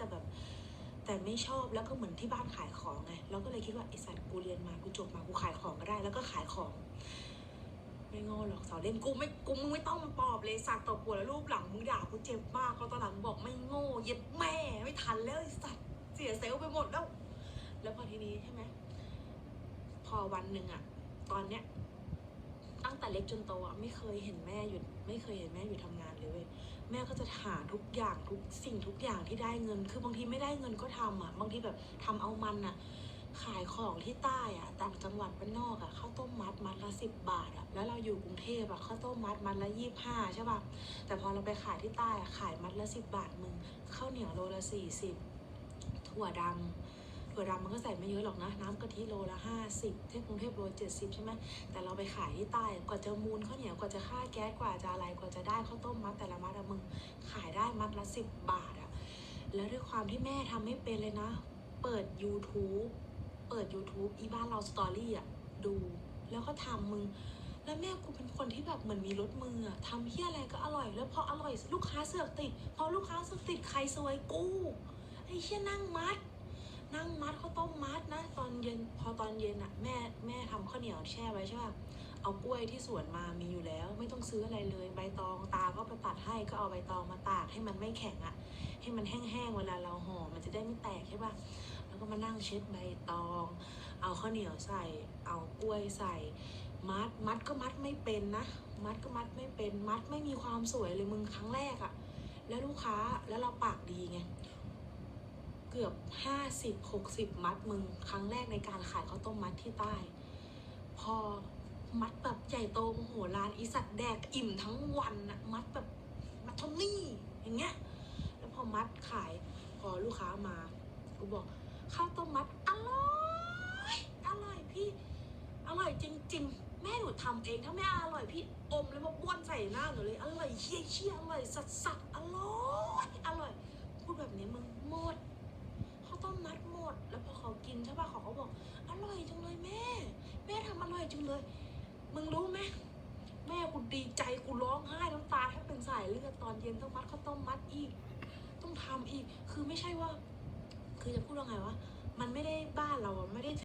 แต่แบบแต่ไม่ชอบแล้วก็เหมือนที่บ้านขายของไงเราก็เลยคิดว่าไอสัตว์กูเรียนมากูจบมากูขายของก็ได้ แล้วก็ขายของ ไม่ง่หรอกสาวเล่นกูไม่กูมึงไม่ต้องมาปอบเลยสัตว์ตบหัวแล้วรูปหลังมึงด่ากูเจ็บมากเขาตอนหลังบอกไม่โง่เย็บแม่ไม่ทันแล้วไอสัตว์เสียเซลล์ไปหมดแล้ว แล้วพอทีนี้ใช่ไหมพอวันหนึ่งอะตอนเนี้ย แต่เล็กจนโตอะไม่เคยเห็นแม่หยุดไม่เคยเห็นแม่หยุดทำงานเลยเว้ยแม่ก็จะหาทุกอย่างทุกสิ่งทุกอย่างที่ได้เงิน คือบางทีไม่ได้เงินก็ทำอะบางทีแบบทำเอามันอะขายของที่ใต้อะต่างจังหวัดบ้านนอกอะข้าวต้มมัดมัดละสิบบาทอะแล้วเราอยู่กรุงเทพอะข้าวต้มมัดมัดละยี่ห้าใช่ป่ะ แต่พอเราไปขายที่ใต้อะขายมัดละสิบบาทมึงข้าวเหนียวโลละสี่สิบถั่วดำถั่วดำมันก็ใส่ไม่เยอะหรอกนะ น้ำกะทิโลละห้าสิบที่กรุงเทพโลเจ็ดสิบใช่ไหมแต่เราไปขายที่ใต้ กว่าจะมูลข้าวเหนียว กว่าจะค่าแก๊ส กว่าจะอะไร กว่าจะได้ข้าวต้มมัดแต่ละมัดอะมึง ขายได้มัดละสิบบาทอะแล้วด้วยความที่แม่ทำไม่เป็นเลยนะ เปิด YouTube เปิด YouTube อีบ้านเราสตอรี่อะดู แล้วก็ทำมึงแล้วแม่กูเป็นคนที่แบบเหมือนมีรถมืออะทำเฮี้ยอะไรก็อร่อย แล้วพออร่อยลูกค้าเสือกติด พอลูกค้าเสือกติดใครซวยกู ไอ้เชี่ยนั่งมัด นั่งมัดข้าวต้มมัดนะ ตอนเย็นพอ ตอนเย็นอะแม่แม่ทำข้าวเหนียวแช่ไว้ใช่ป่ะเอากล้วยที่สวนมามีอยู่แล้ว ไม่ต้องซื้ออะไรเลยใบตองตาก็ไปตัดให้ก็เอาใบตองมาตากให้มันไม่แข็งอะให้มันแห้งๆเวลาเราห่อมันจะได้ไม่แตกใช่ป่ะแล้วก็มานั่งเช็ดใบตอง เอาข้าวเหนียวใส่ เอากล้วยใส่ มัดมัดก็มัดไม่เป็นนะ มัดก็มัดไม่เป็นมัดไม่มีความสวยเลยมึงครั้งแรกอะแล้วลูกค้าแล้วเราปากดีไง เกือบห้าสิบหกสิบมัดมึง ครั้งแรกในการขายข้าวต้มมัดที่ใต้ พอมัดแบบใหญ่โตมโหฬารอีสัตว์แดกอิ่มทั้งวันอะมัดแบบมัดท่านี้อย่างเงี้ย แล้วพอมัดขายพอลูกค้ามากูบอกข้าวต้มมัดอร่อยอร่อยพี่อร่อยจริงๆ แม่หนูทำเองถ้าแม่อร่อยพี่อมแล้วมาบ้วนใส่หน้าหนูเลยอร่อยเชี่ยเชี่ยอร่อยสัสสัสอร่อยอร่อย พูดแบบนี้มึงหมด ข้าวต้มมั ด แล้วพอเขากินใช่ป่ะเขาก็บอก อร่อยจังเลยแม่ แม่ทำอร่อยจังเลย มึงรู้ไหมแม่กูดีใจกูร้องไห้น้ำตาแทบเป็นสายเลือดตอนเย็นต้องมัดข้าวต้มมัดอีก ต้องทำอีก คือไม่ใช่ว่า คือจะพูดว่าไงวะมันไม่ได้บ้านเราไม่ได้